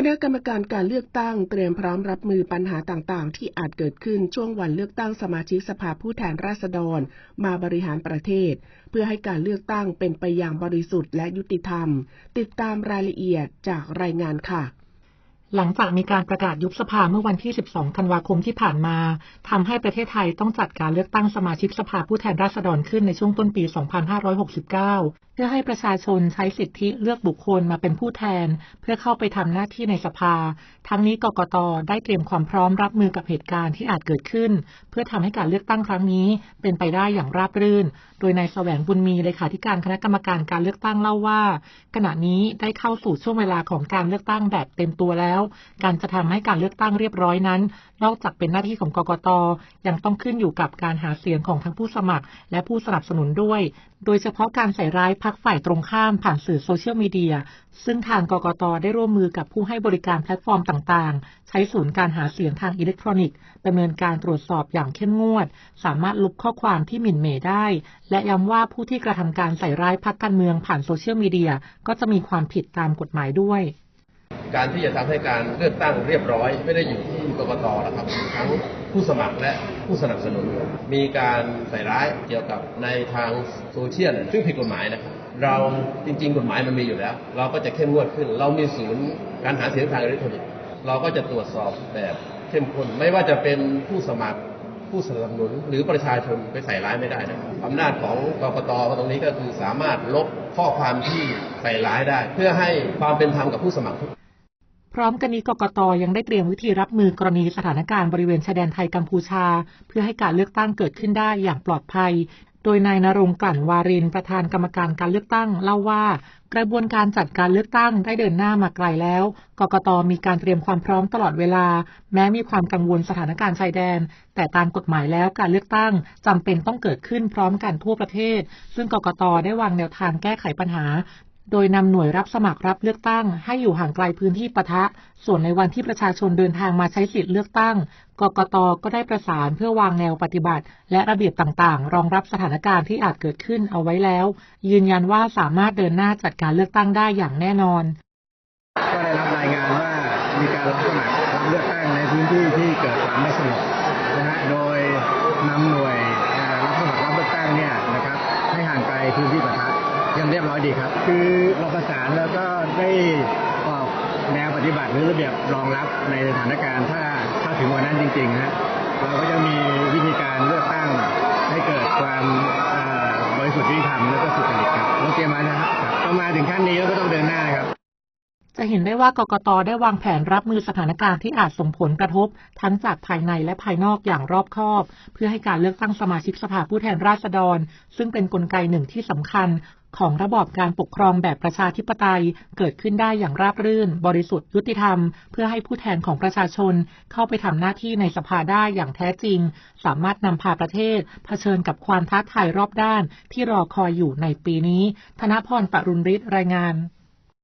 คณะกรรมการการเลือกตั้งเตรียมพร้อมรับมือปัญหาต่างๆ ที่อาจเกิดขึ้นช่วงวันเลือกตั้งสมาชิกสภาผู้แทนราษฎร มาบริหารประเทศ เพื่อให้การเลือกตั้งเป็นไปอย่างบริสุทธิ์และยุติธรรม ติดตามรายละเอียดจากรายงานค่ะ หลังจากมีการประกาศยุบสภาเมื่อวันที่ 12 ธันวาคมที่ผ่านมาทำให้ประเทศไทยต้องจัดการเลือกตั้งสมาชิกสภาผู้แทนราษฎรขึ้นในช่วงต้นปี 2569 เพื่อให้ประชาชนใช้สิทธิเลือกบุคคลมาเป็นผู้แทน เพื่อเข้าไปทำหน้าที่ในสภา ทั้งนี้กกตได้เตรียมความพร้อมรับมือกับเหตุการณ์ที่อาจเกิดขึ้น เพื่อทำให้การเลือกตั้งครั้งนี้เป็นไปได้อย่างราบรื่น โดยนายแสวงบุญมีเลขาธิการคณะกรรมการการเลือกตั้งเล่าว่า ขณะนี้ได้เข้าสู่ช่วงเวลาของการเลือกตั้งแบบเต็มตัวแล้วการจะทำให้การเลือกตั้งเรียบร้อยนั้น นอกจากเป็นหน้าที่ของกกตยังต้องขึ้นอยู่กับการหาเสียงของทั้งผู้สมัคร และผู้สนับสนุนด้วย โดยเฉพาะการใส่ร้ายพักฝ่ายตรงข้ามผ่านสื่อโซเชียลมีเดียซึ่งทางกกตได้ร่วมมือกับผู้ให้บริการแพลตฟอร์มต่างๆ ใช้ศูนย์การหาเสียงทางอิเล็กทรอนิกส์ดำเนินการตรวจสอบอย่างเข้มงวด สามารถลบข้อความที่หมิ่นเหม่ได้ และย้ำว่าผู้ที่กระทำการใส่ร้ายพักการเมืองผ่านโซเชียลมีเดียก็จะมีความผิดตามกฎหมายด้วย การที่จะทำให้การเลือกตั้งเรียบร้อย ไม่ได้อยู่ที่กรกตแล้วครับทั้งผู้สมัครและผู้สนับสนุน มีการใส่ร้ายเกี่ยวกับในทางโซเชียลซึ่งผิดกฎหมายนะครับเราจริง ๆ กฎหมายมันมีอยู่แล้ว เราก็จะเข้มงวดขึ้น เรามีศูนย์การหาเสียงทางอิเล็กทรอนิกส์เราก็จะตรวจสอบแบบเข้มข้นไม่ว่าจะเป็นผู้สมัครผู้สนับสนุนหรือประชาชนไปใส่ร้ายไม่ได้นะอำนาจของกรกตตรงนี้ก็คือสามารถลบข้อความที่ใส่ร้ายได้ เพื่อให้ความเป็นธรรมกับผู้สมัคร พร้อมกันนี้กกตยังได้เตรียมวิธีรับมือกรณีสถานการณ์บริเวณชายแดนไทยกัมพูชา เพื่อให้การเลือกตั้งเกิดขึ้นได้อย่างปลอดภัย โดยนายนรงกลั่นวารินประธานกรรมการการเลือกตั้งเล่าว่า กระบวนการจัดการเลือกตั้งได้เดินหน้ามาไกลแล้ว กกตมีการเตรียมความพร้อมตลอดเวลา แม้มีความกังวลสถานการณ์ชายแดน แต่ตามกฎหมายแล้วการเลือกตั้งจำเป็นต้องเกิดขึ้นพร้อมกันทั่วประเทศ ซึ่งกกตได้วางแนวทางแก้ไขปัญหา โดยนำหน่วยรับสมัครรับเลือกตั้ง ให้อยู่ห่างไกลพื้นที่ปะทะ ส่วนในวันที่ประชาชนเดินทางมาใช้สิทธิ์เลือกตั้ง กกต ก็ได้ประสานเพื่อวางแนวปฏิบัติ และระเบียบต่างๆ รองรับสถานการณ์ที่อาจเกิดขึ้นเอาไว้แล้ว ยืนยันว่าสามารถเดินหน้าจัดการเลือกตั้งได้อย่างแน่นอน ก็ได้รับรายงานว่ามีการรับสมัครรับเลือกตั้งในพื้นที่ที่เกิดความไม่สงบนะฮะ โดยนำหน่วยรับสมัครรับเลือกตั้งเนี่ยนะครับให้ห่างไกลพื้นที่ปะทะ ยังเรียบร้อยดีครับ คือเราประสานแล้วก็ได้ออกแนวปฏิบัติหรือระเบียบรองรับในสถานการณ์ถ้าถ้าถึงวันนั้นจริงๆฮะเราก็จะมีวิธีการเลือกตั้งให้เกิดความบริสุทธิ์ยุติธรรมและก็สุจริตครับเราเตรียมมานะครับต้อมาถึงขั้นนี้แล้วก็ต้องเดินหน้าครับจะเห็นได้ว่ากกตได้วางแผนรับมือสถานการณ์ที่อาจส่งผลกระทบ ทั้งจากภายในและภายนอกอย่างรอบคอบ เพื่อให้การเลือกตั้งสมาชิกสภาผู้แทนราษฎร ซึ่งเป็นนกลไกหนึ่งที่สำคัญ ของระบอบการปกครองแบบประชาธิปไตยเกิดขึ้นได้อย่างราบรื่น บริสุทธิ์ยุติธรรม เพื่อให้ผู้แทนของประชาชนเข้าไปทำหน้าที่ในสภาได้อย่างแท้จริง สามารถนำพาประเทศ เผชิญกับความท้าทายรอบด้านที่รอคอยอยู่ในปีนี้ ธนพรปรุณฤทธิ์รายงาน